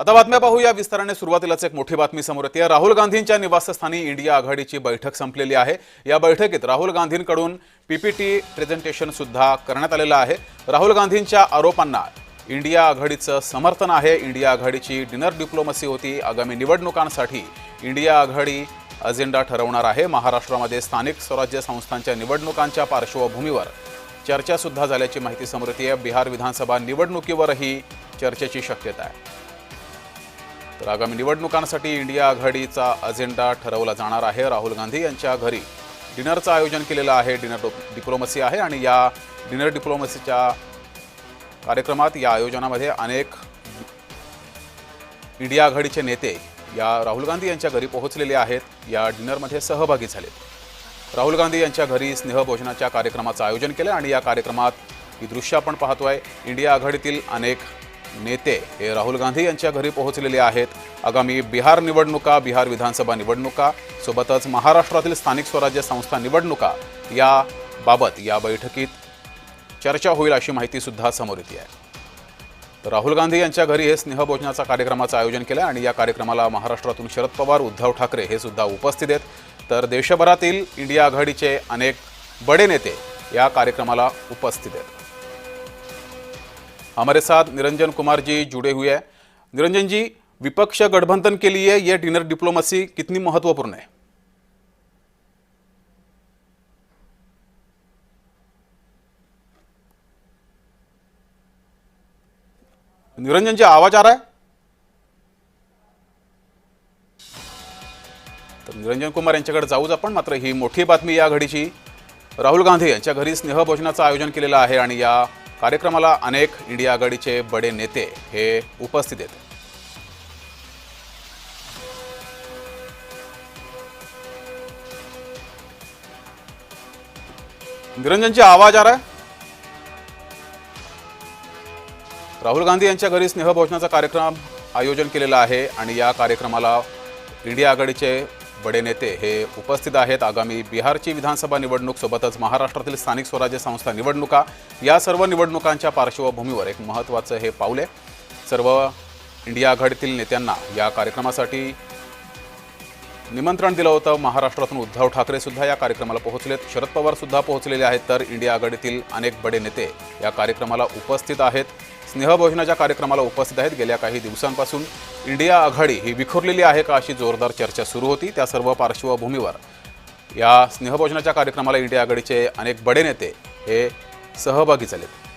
आता बातम्या पाहूया. विस्ताराने सुरुवातीलाच एक मोठी बातमी समोर येते. राहुल गांधींच्या निवासस्थानी इंडिया आघाडीची बैठक संपलेली आहे. या बैठकीत राहुल गांधींकडून पीपीटी प्रेझेंटेशन सुद्धा करण्यात आलेलं आहे. राहुल गांधींच्या आरोपांना इंडिया आघाडीचं समर्थन आहे. इंडिया आघाडीची डिनर डिप्लोमसी होती. आगामी निवडणुकांसाठी इंडिया आघाडी अजेंडा ठरवणार आहे. महाराष्ट्रामध्ये स्थानिक स्वराज्य संस्थांच्या निवडणुकांच्या पार्श्वभूमीवर चर्चासुद्धा झाल्याची माहिती समोर येते. बिहार विधानसभा निवडणुकीवरही चर्चेची शक्यता आहे. तर आगामी निवडणुकांसाठी इंडिया आघाडीचा अजेंडा ठरवला जाणार आहे. राहुल गांधी यांच्या घरी डिनरचं आयोजन केलेलं आहे. डिनर डिप्लोमसी आहे आणि या डिनर डिप्लोमसीच्या कार्यक्रमात या आयोजनामध्ये अनेक इंडिया आघाडीचे नेते या राहुल गांधी यांच्या घरी पोहोचलेले आहेत. या डिनरमध्ये सहभागी झालेत राहुल गांधी यांच्या घरी स्नेहभोजनाच्या कार्यक्रमाचं आयोजन केलं आणि या कार्यक्रमात ही दृश्य आपण पाहतोय. इंडिया आघाडीतील अनेक नेते हे राहुल गांधी यांच्या घरी पोहोचलेले आहेत. आगामी बिहार निवडणुका बिहार विधानसभा निवडणुका सोबतच महाराष्ट्रातील स्थानिक स्वराज्य संस्था निवडणुका या बाबत या बैठकीत चर्चा होईल अशी माहिती सुद्धा समोर येते आहे. राहुल गांधी यांच्या घरी हे स्नेहभोजनाचा कार्यक्रमाचं आयोजन केलं आणि या कार्यक्रमाला महाराष्ट्रातून शरद पवार उद्धव ठाकरे हे सुद्धा उपस्थित आहेत. तर देशभरातील इंडिया आघाडीचे अनेक बडे नेते या कार्यक्रमाला उपस्थित आहेत. हमारे साथ निरंजन कुमार जी जुड़े हुए हैं। निरंजन जी विपक्ष गठबंधन के लिए ये डिनर डिप्लोमेसी कितनी महत्त्वपूर्ण है? निरंजन जी आवाज आ रहा है? तर निरंजन कुमार यांच्याकडे जाऊच आपण. मात्र ही मोठी बातमी या घडीची. राहुल गांधी यांच्या घरी स्नेहभोजनाचं आयोजन केलेलं आहे आणि या कार्यक्रमाला अनेक इंडिया आघाडीचे बडे नेते हे उपस्थित आहेत. निरंजन जी आवाज आ रहा है? राहुल गांधी यांच्या घरी स्नेहभोजनाचा कार्यक्रम आयोजन केलेला आहे आणि या कार्यक्रमाला इंडिया आघाडीचे बडे नेते हे उपस्थित आहेत. आगामी बिहारची विधानसभा निवडणूक सोबतच महाराष्ट्रातील स्थानिक स्वराज्य संस्था निवडणुका या सर्व निवडणुकांच्या पार्श्वभूमीवर एक महत्त्वाचं हे पाऊल आहे. सर्व इंडिया आघाडीतील नेत्यांना या कार्यक्रमासाठी निमंत्रण दिलं होतं. महाराष्ट्रातून उद्धव ठाकरेसुद्धा या कार्यक्रमाला पोहोचलेत. शरद पवारसुद्धा पोहोचलेले आहेत तर इंडिया आघाडीतील अनेक बडे नेते या कार्यक्रमाला उपस्थित आहेत. स्नेहभोजनाच्या कार्यक्रमाला उपस्थित आहेत. गेल्या काही दिवसांपासून इंडिया आघाडी ही विखुरलेली आहे का अशी जोरदार चर्चा सुरू होती. त्या सर्व पार्श्वभूमीवर या स्नेहभोजनाच्या कार्यक्रमाला इंडिया आघाडीचे अनेक बडे नेते हे सहभागी झालेत.